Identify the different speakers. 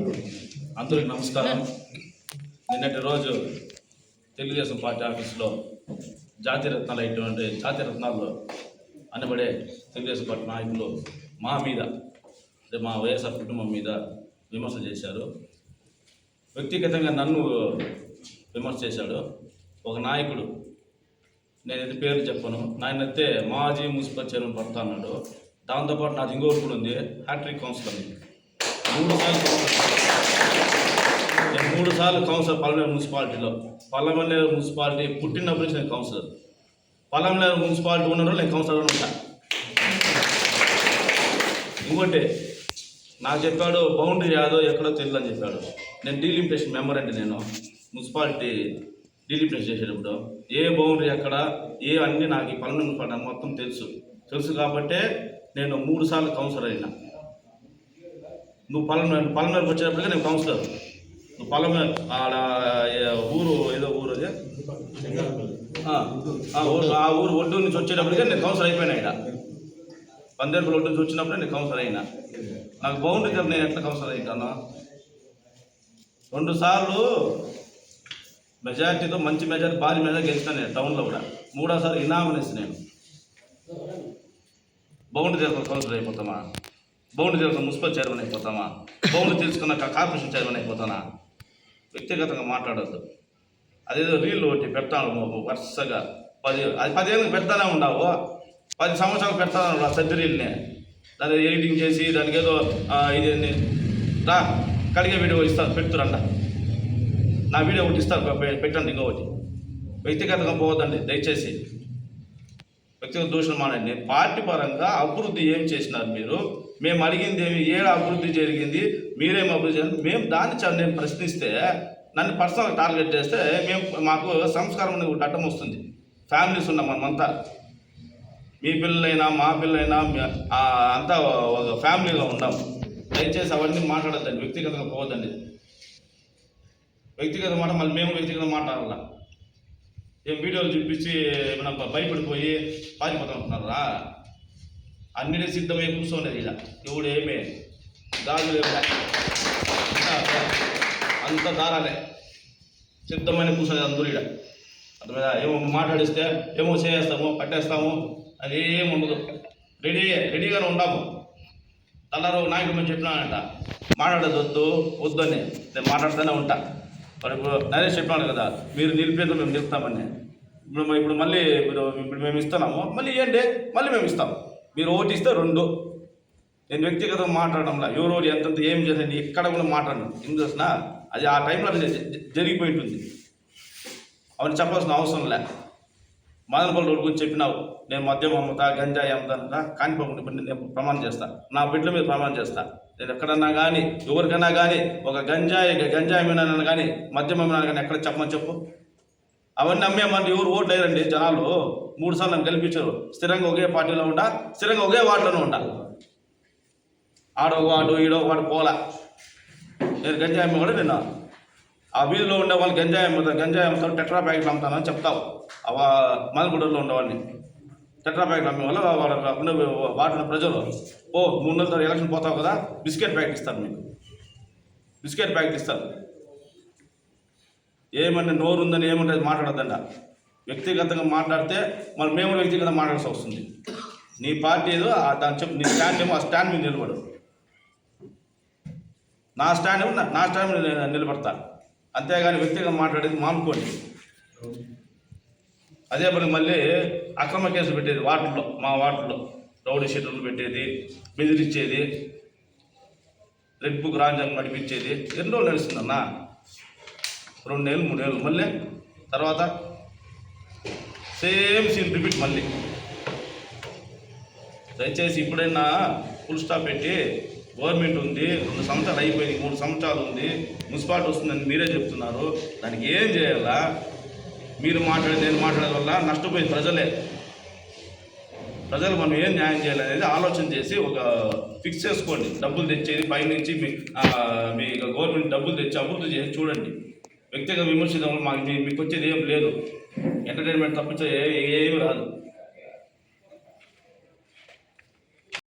Speaker 1: అందరికి నమస్కారం. నిన్నటి రోజు తెలుగుదేశం పార్టీ ఆఫీస్లో జాతీయ రత్నాలు అయినటువంటి జాతీయ రత్నాల్లో అనబడే తెలుగుదేశం పార్టీ నాయకులు మా మీద అంటే మా వైఎస్ఆర్ కుటుంబం మీద విమర్శ చేశారు. వ్యక్తిగతంగా నన్ను విమర్శ చేశాడు. ఒక నాయకుడు నేనైతే పేరు చెప్పను నాయనైతే మాజీ మున్సిపల్ చైర్మన్ పడతా అన్నాడు. దాంతోపాటు నాది ఇంకోటి కూడా ఉంది హ్యాట్రిక్ కౌన్సిలర్. మూడు సార్లు నేను మూడు సార్లు కౌన్సిలర్ పల్లెమనేరు మున్సిపాలిటీలో. పల్లెమనేరు మున్సిపాలిటీ పుట్టినప్పటి నుంచి నేను కౌన్సిలర్. పల్లెమనేరు మున్సిపాలిటీ ఉన్న నేను కౌన్సిలర్ ఉంటా. ఇంకోటి నాకు చెప్పాడు బౌండరీ యాదో ఎక్కడో తెలియదు అని చెప్పాడు. నేను డీలిమిటేషన్ మెంబర్ అంటే నేను మున్సిపాలిటీ డీలిమిటేషన్ చేసేటప్పుడు ఏ బౌండరీ ఎక్కడ ఏ అన్ని నాకు ఈ పల్లె మున్సిపాలిటీ మొత్తం తెలుసు. తెలుసు కాబట్టే నేను మూడు సార్లు కౌన్సిలర్ అయినా. నువ్వు పల్లె పల్లెమేరకు వచ్చేటప్పటికే నేను కౌన్సిలర్ నువ్వు పల్లెమే ఆడ ఊరు ఏదో ఊరు అది? ఆ, ఊరు ఆ ఊరు ఒడ్డు నుంచి వచ్చేటప్పటికే నేను కౌన్సిలర్ అయిపోయినా ఇక్కడ. పందేరుపల్లి ఒడ్డు నుంచి వచ్చినప్పుడే నేను కౌన్సిలర్ అయినా. నాకు బౌండరీ కదా నేను ఎట్లా కౌన్సిలర్ అవుతాను రెండు సార్లు మెజార్టీతో మంచి మెజార్టీ భారీ మెజార్టీ గెలిచిన నేను టౌన్లో కూడా. మూడోసారి ఇనామినేషన్ నేను. బౌండరీ కౌన్సిలర్ అయిపోతామా? బౌండరీ తెలుసుకున్న మున్సిపల్ చైర్మన్ అయిపోతామా? బౌండరీ తెలుసుకున్న కార్పొరేషన్ చైర్మన్ అయిపోతానా? వ్యక్తిగతంగా మాట్లాడద్దు. అదేదో రీల్ ఒకటి పెడతాను వరుసగా. పది అది పదిహేను పెడతానే ఉండవు. పది సంవత్సరాలు పెడతానే ఉండవు సర్ది రీల్ని. దాన్ని ఎడిటింగ్ చేసి దానికి ఏదో ఇది రా కడిగే వీడియో ఇస్తారు పెడుతురంట. నా వీడియో ఒకటి ఇస్తారు పెట్టండి ఇంకొకటి. వ్యక్తిగతంగా పోవద్దండి దయచేసి. వ్యక్తిగత దూషణ మానండి. పార్టీ పరంగా అభివృద్ధి ఏం చేసినారు మీరు? మేము అడిగింది ఏమి? ఏడ అభివృద్ధి జరిగింది? మీరేం అభివృద్ధి చేయాలి మేము దాన్ని చ- నేను ప్రశ్నిస్తే నన్ను పర్సనల్ టార్గెట్ చేస్తే మేము మాకు సంస్కారం అనేది ఒకటి వస్తుంది. ఫ్యామిలీస్ ఉన్నాం మనమంతా మీ పిల్లలైనా మా పిల్లలైనా అంతా ఒక ఫ్యామిలీలో ఉన్నాం. దయచేసి అవన్నీ మాట్లాడద్దండి. వ్యక్తిగతంగా పోవద్దండి. వ్యక్తిగత మాట మళ్ళీ మేము వ్యక్తిగత మాట్లాడాలా? ఏం వీడియోలు చూపించి ఏమైనా భయపడిపోయి పారిపోతాం అనుకున్నారా అన్నిటి సిద్ధమై కూర్చోలేదు ఇలా ఎవడు ఏమే? దారులు అంతా అంత దారాలే. సిద్ధమైన కూర్చోలేదు అందరూ ఇలా అర్థమైందా? ఏమో మాట్లాడిస్తే ఏమో చేస్తాము పట్టేస్తాము అది ఏముండదు ఉండదు. రెడీ రెడీగానే ఉండాము. తల్లారు నాయకుడు మేము చెప్పినానంట మాట్లాడదొద్దు అని. నేను మాట్లాడుతూనే ఉంటా. మనకు నరేష్ చెప్పాను కదా మీరు నిలిపేదో మేము నిలుపుతామని. ఇప్పుడు ఇప్పుడు మళ్ళీ మీరు ఇప్పుడు మేము ఇస్తున్నాము మళ్ళీ ఇవ్వండి మళ్ళీ మేము ఇస్తాం. మీరు ఓటు ఇస్తే రెండు. నేను వ్యక్తిగతంగా మాట్లాడడంలా ఎవరో ఎంతంత ఏం చేయండి ఎక్కడ కూడా మాట్లాడను. ఎందుకు తెలిసిన అది ఆ టైంలో జరిగిపోయి ఉంటుంది. అవన్నీ చెప్పాల్సిన అవసరం లే. మదనపల్లి రోడ్డు గురించి చెప్పినావు. నేను మద్యం అమ్ముతా గంజాయి అమ్ముతా కానిపోకుండా ఇప్పుడు నేను ప్రమాణం చేస్తాను నా బిడ్డల మీద ప్రమాణం చేస్తాను నేను ఎక్కడన్నా కానీ ఎవరికైనా కానీ ఒక గంజాయి గంజాయి అమ్మినానని కానీ మద్యం అమ్మినాను కానీ ఎక్కడ చెప్పమని చెప్పు. అవన్నీ అమ్మేమంటే ఎవరు ఓట్లు వేయరండి జనాలు? మూడు సార్లు నన్ను గెలిపించారు. స్థిరంగా ఒకే పార్టీలో ఉండా? స్థిరంగా ఒకే వార్డులోనే ఉండాలి ఆడో వాడు ఈడో వాడు పోలా. నేను గంజాయి అమ్మే కూడా నిన్న. ఆ వీధిలో ఉండే వాళ్ళు గంజాయి అమ్ముతారు గంజాయి అమ్ముతారు టెట్రా ప్యాకెట్లు అమ్ముతానని చెప్తావు. ఆ మదనగుడ్డలో ఉండేవాడిని. టెట్రా ప్యాకెట్ అమ్మే వాళ్ళు వాళ్ళ ఉండే వాటిన ప్రజలు ఓ మూడు నెలల తర్వాత ఎలక్షన్ పోతావు కదా బిస్కెట్ ప్యాకెట్ ఇస్తారు మీకు బిస్కెట్ ప్యాకెట్ ఇస్తారు. ఏమన్నా నోరు ఉందని ఏమంటే మాట్లాడద్దండ వ్యక్తిగతంగా మాట్లాడితే మళ్ళీ మేము వ్యక్తిగతంగా మాట్లాడాల్సి వస్తుంది. నీ పార్టీ ఏదో దాని చెప్పు నీ స్టాండ్ ఏమో ఆ స్టాండ్ మీద నిలబడు. నా స్టాండ్ ఏమో నా- నా స్టాండ్ మీద నిలబడతా. అంతేగాని వ్యక్తిగతంగా మాట్లాడేది మానుకోండి. అదే పని మళ్ళీ అక్రమ కేసులు పెట్టేది వార్డుల్లో మా వార్డుల్లో రౌడీ షీటర్లు పెట్టేది బెదిరించేది రెడ్ బుక్ రాజ్యాంగం నడిపించేది. ఎన్ని రోజులు రెండు నెలలు మూడు నెలలు. మళ్ళీ తర్వాత సేమ్ సీన్ రిపీట్ మళ్ళీ. దయచేసి ఇప్పుడైనా ఫుల్ స్టాప్ పెట్టి గవర్నమెంట్ ఉంది రెండు సంవత్సరాలు అయిపోయింది మూడు సంవత్సరాలు ఉంది మున్సిపాలిటీ వస్తుందని మీరే చెప్తున్నారు. దానికి ఏం చేయాలా? మీరు మాట్లాడేది నేను మాట్లాడే వల్ల నష్టపోయింది ప్రజలే. ప్రజలు మనం ఏం న్యాయం చేయాలనేది ఆలోచన చేసి ఒక ఫిక్స్ చేసుకోండి. డబ్బులు తెచ్చేది పైనుంచి మీ మీ గవర్నమెంట్ డబ్బులు తెచ్చి అభివృద్ధి చేసి చూడండి. వ్యక్తిగత విమర్శించడం వల్ల మాకు మీకు వచ్చేది ఏం లేదు. ఎంటర్టైన్మెంట్ తప్పించే ఏమి ఏమీ రాదు.